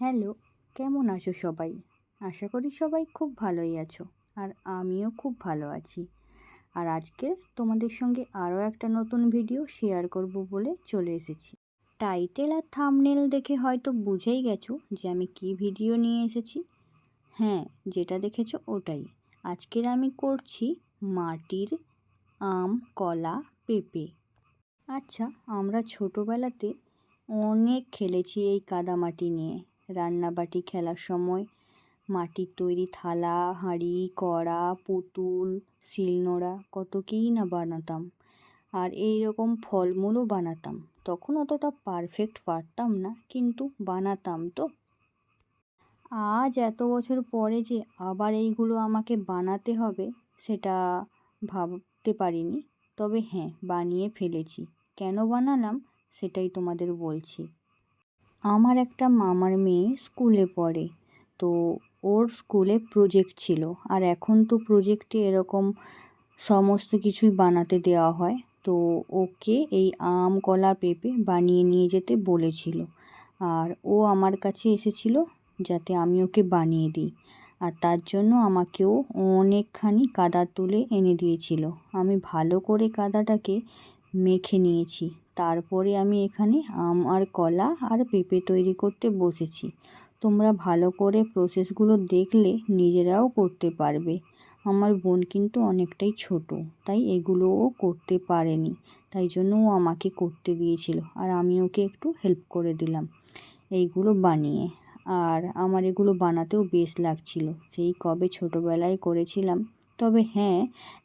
Hello, কেমন আছো সবাই? আশা করি সবাই খুব ভালোই আছো, আর আমিও খুব ভালো আছি। আর আজকে তোমাদের সঙ্গে আরও একটা নতুন ভিডিও শেয়ার করব বলে চলে এসেছি। টাইটেল আর থামনেল দেখে হয়তো বুঝেই গেছো যে আমি কি ভিডিও নিয়ে এসেছি। হ্যাঁ যেটা দেখেছ ওটাই। আজকের আমি করছি মাটির আম, কলা, পেঁপে। আচ্ছা আমরা ছোটোবেলাতে অনেক খেলেছি এই কাদামাটি নিয়ে। রান্নাবাটি খেলার সময়। মাটির তৈরি থালা, হাঁড়ি, কড়া, পুতুল, শিলনোড়া, কত কীই না বানাতাম। আর এই রকম ফলমূলও বানাতাম। তখন অতটা পারফেক্ট পারতাম না, কিন্তু বানাতাম তো। আজ এত বছর পরে যে আবার এইগুলো আমাকে বানাতে হবে, সেটা ভাবতে পারিনি। তবে হ্যাঁ বানিয়ে ফেলেছি। কেন বানালাম, সেটাই তোমাদের বলছি। আমার একটা মামার মেয়ে স্কুলে পড়ে। তো ওর স্কুলে প্রজেক্ট ছিল। আর এখন তো প্রজেক্টে এরকম সমস্ত কিছুই বানাতে দেওয়া হয়। তো ওকে এই আম, কলা, পেঁপে বানিয়ে নিয়ে যেতে বলেছিল। আর ও আমার কাছে এসেছিল যাতে আমি ওকে বানিয়ে দিই। আর তার জন্য আমাকেও অনেকখানি কাদা তুলে এনে দিয়েছিল। আমি ভালো করে কাদাটাকে মেখে নিয়েছি। তারপরে আমি এখানে আম আর কলা আর পেঁপে তৈরি করতে বসেছি। তোমরা ভালো করে প্রসেসগুলো দেখলে নিজেরাও করতে পারবে। আমার বোন কিন্তু অনেকটাই ছোট, তাই এগুলোও করতে পারেনি। তাই জন্য ও আমাকে করতে দিয়েছিল আর আমি ওকে একটু হেল্প করে দিলাম এইগুলো বানিয়ে। আর আমার এগুলো বানাতেও বেশ লাগছিল। সেই কবে ছোটোবেলায় করেছিলাম তবে হ্যাঁ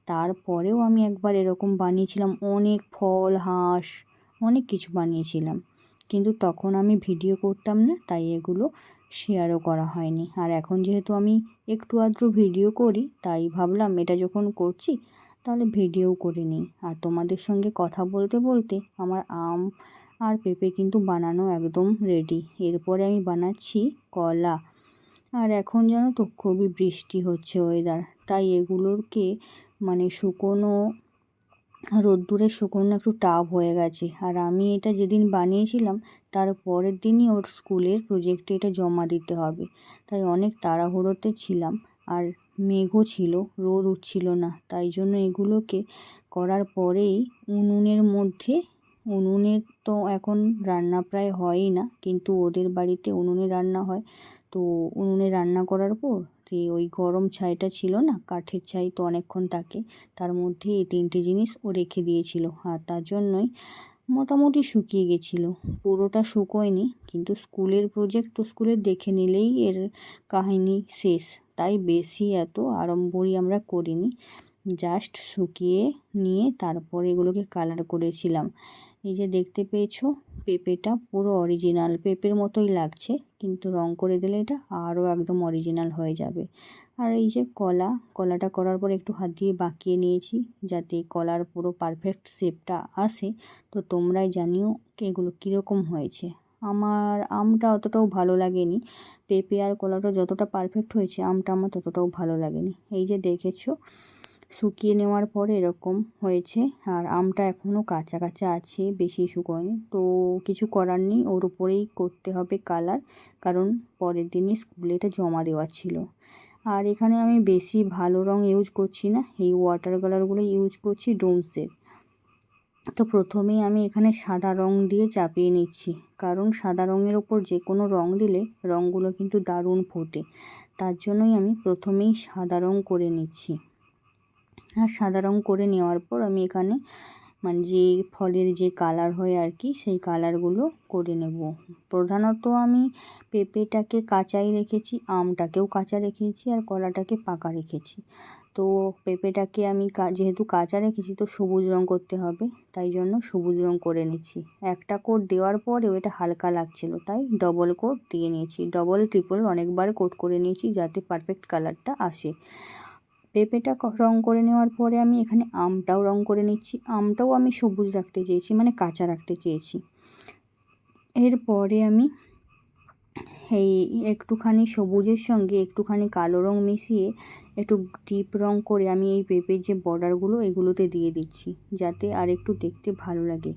তারপরেও আমি একবার এরকম বানিয়েছিলাম। অনেক ফল, হাঁস, অনেক কিছু বানিয়েছিলাম। কিন্তু তখন আমি ভিডিও করতাম না, তাই এগুলো শেয়ারও করা হয়নি। আর এখন যেহেতু আমি একটু আধটু ভিডিও করি, তাই ভাবলাম এটা যখন করছি, তাহলে ভিডিও করে নিই। আর তোমাদের সঙ্গে কথা বলতে বলতে আমার আম আর পেঁপে কিন্তু বানানো একদম রেডি এরপরে আমি বানাচ্ছি কলা। আর এখন জানো তো খুবই বৃষ্টি হচ্ছে ওয়েদার তাই এগুলোকে মানে শুকনো, রোদ্দুরে শুকনো একটু টাফ হয়ে গেছে। আর আমি এটা যেদিন বানিয়েছিলাম, তার পরের দিনই ওর স্কুলের প্রজেক্টে এটা জমা দিতে হবে। তাই অনেক তাড়াহুড়োতে ছিলাম, আর মেঘও ছিল, রোদ উঠছিল না। তাই জন্য এগুলোকে করার পরেই উনুনের মধ্যে, উনুনের তো এখন রান্না প্রায় হয়ই না, কিন্তু ওদের বাড়িতে উনুনে রান্না হয়। তো উনুনে রান্না করার পর যে ওই গরম ছাইটা ছিল না, কাঠের ছাই তো অনেকক্ষণ থাকে। তার মধ্যে এই তিনটে জিনিস ও রেখে দিয়েছিল আর তার জন্যই মোটামুটি শুকিয়ে গেছিল। পুরোটা শুকোয়নি, কিন্তু স্কুলের প্রজেক্ট তো স্কুলের দেখে নিলেই এর কাহিনী শেষ। তাই বেশি এত আড়ম্বরই আমরা করিনি। জাস্ট শুকিয়ে নিয়ে তারপর এগুলোকে কালার করেছিলাম। এই যে দেখতে পেয়েছ, পেঁপেটা পুরো অরিজিনাল পেঁপের মতোই লাগছে, কিন্তু রং করে দিলে এটা আরও একদম অরিজিনাল হয়ে যাবে। আর এই যে কলা, কলাটা করার পর একটু হাত দিয়ে বাঁকিয়ে নিয়েছি, যাতে কলার পুরো পারফেক্ট শেপটা আসে। তো তোমরাই জানিও এগুলো কীরকম হয়েছে। আমার আমটা অতটাও ভালো লাগেনি, পেঁপে আর কলাটা যতটা পারফেক্ট হয়েছে, আমটা আমার ততটাও ভালো লাগেনি। এই যে দেখেছ শুকিয়ে নেওয়ার পর এরকম হয়েছে। আর আমটা এখনও কাঁচা কাঁচা আছে, বেশি শুকোয়নি তো কিছু করার নেই, ওর উপরেই করতে হবে কালার। কারণ পরের দিনই স্কুলে এটা জমা দেওয়ার ছিল। আর এখানে আমি বেশি ভালো রং ইউজ করছি না, এই ওয়াটার কালারগুলো ইউজ করছি ডোমসের তো প্রথমেই আমি এখানে সাদা রং দিয়ে চাপিয়ে নিচ্ছি। কারণ সাদা রঙের ওপর যে কোনো রং দিলে রঙগুলো কিন্তু দারুণ ফোটে। তার জন্যই আমি প্রথমেই সাদা রং করে নিচ্ছি। আর সাদা রং করে নেওয়ার পর আমি এখানে মানে যে ফলের যে কালার হয় আর কি, সেই কালারগুলো করে নেব। প্রধানত আমি পেঁপেটাকে কাঁচাই রেখেছি, আমটাকেও কাঁচা রেখেছি আর কলাটাকে পাকা রেখেছি। তো পেঁপেটাকে আমি যেহেতু কাঁচা রেখেছি তো সবুজ রং করতে হবে, তাই জন্য সবুজ রং করে নিচ্ছি। একটা কোট দেওয়ার পরেও এটা হালকা লাগছিল, তাই ডবল কোট দিয়ে নিয়েছি। ডবল, ট্রিপল অনেকবার কোট করে নিয়েছি যাতে পারফেক্ট কালারটা আসে। পেঁপেটা রং করে নেওয়ার পরে আমি এখানে আমটাও রং করে নিচ্ছি। আমটাও আমি সবুজ রাখতে চেয়েছি মানে কাঁচা রাখতে চেয়েছি। এরপরে আমি এই একটুখানি সবুজের সঙ্গে একটুখানি কালো রং মিশিয়ে একটু ডিপ রং করে আমি এই পেঁপের যে বর্ডারগুলো এগুলোতে দিয়ে দিচ্ছি, যাতে আর একটু দেখতে ভালো লাগে।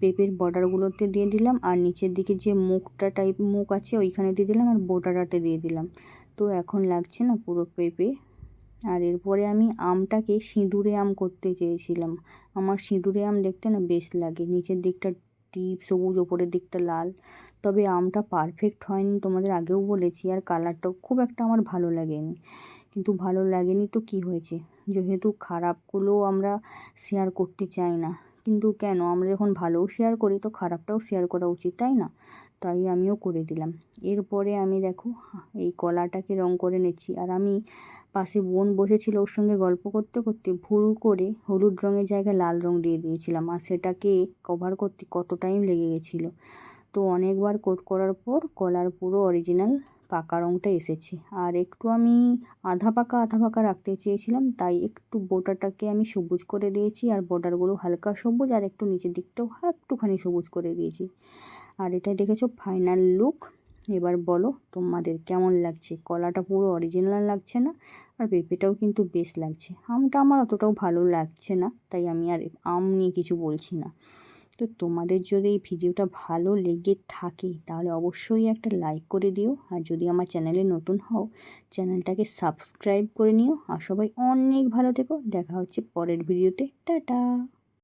পেঁপের বর্ডারগুলোতে দিয়ে দিলাম আর নিচের দিকে যে মুখটা টাইপ মুখ আছে ওইখানে দিয়ে দিলাম আর বর্ডারটাতে দিয়ে দিলাম। তো এখন লাগছে না পুরো পেঁপে আর এরপরে আমি আমটাকে সিঁদুরে আম করতে চেয়েছিলাম। আমার সিঁদুরে আম দেখতে না বেশ লাগে। নিচের দিকটা ডিপ, সবুজ, ওপরের দিকটা লাল। তবে আমটা পারফেক্ট হয়নি, তোমাদের আগেও বলেছি, আর কালারটাও খুব একটা আমার ভালো লাগেনি। কিন্তু ভালো লাগেনি তো কি হয়েছে? যেহেতু খারাপগুলো আমরা শেয়ার করতে চাই না। কিন্তু কেন? আমরা যখন ভালোও শেয়ার করি, তো খারাপটাও শেয়ার করা উচিত, তাই না? তাই আমিও করে দিলাম। এরপরে আমি দেখো, এই কলাটাকে রং করে নিচ্ছি। আর আমি পাশে বোন বসেছিল ওর সঙ্গে গল্প করতে করতে ভুল করে হলুদ রঙের জায়গায় লাল রং দিয়ে দিয়েছিলাম। আর সেটাকে কভার করতে কত টাইম লেগে গেছিল। তো অনেকবার কোট করার পর কলার পুরো অরিজিনাল পাকা রঙটা এসেছে। আর একটু আমি আধা পাকা আধা পাকা রাখতে চেয়েছিলাম, তাই একটু বোটাটাকে আমি সবুজ করে দিয়েছি, আর বর্ডারগুলো হালকা সবুজ, আর একটু নিচের দিকটাও একটুখানি সবুজ করে দিয়েছি। আর এটা দেখেছ, ফাইনাল লুক। এবার বলো, তোমাদের কেমন লাগছে? কলাটা পুরো অরিজিনাল লাগছে না? আর পেঁপেটাও কিন্তু বেশ লাগছে। আমটা আমার অতটাও ভালো লাগছে না, তাই আমি আর আম নিয়ে কিছু বলছি না। তো তোমাদের যদি এই ভিডিওটা ভালো লেগে থাকে, তাহলে অবশ্যই একটা লাইক করে দিও। আর যদি আমার চ্যানেলে নতুন হও, চ্যানেলটাকে সাবস্ক্রাইব করে নিও। আর সবাই অনেক ভালো থেকো। দেখা হচ্ছে পরের ভিডিওতে। টাটা!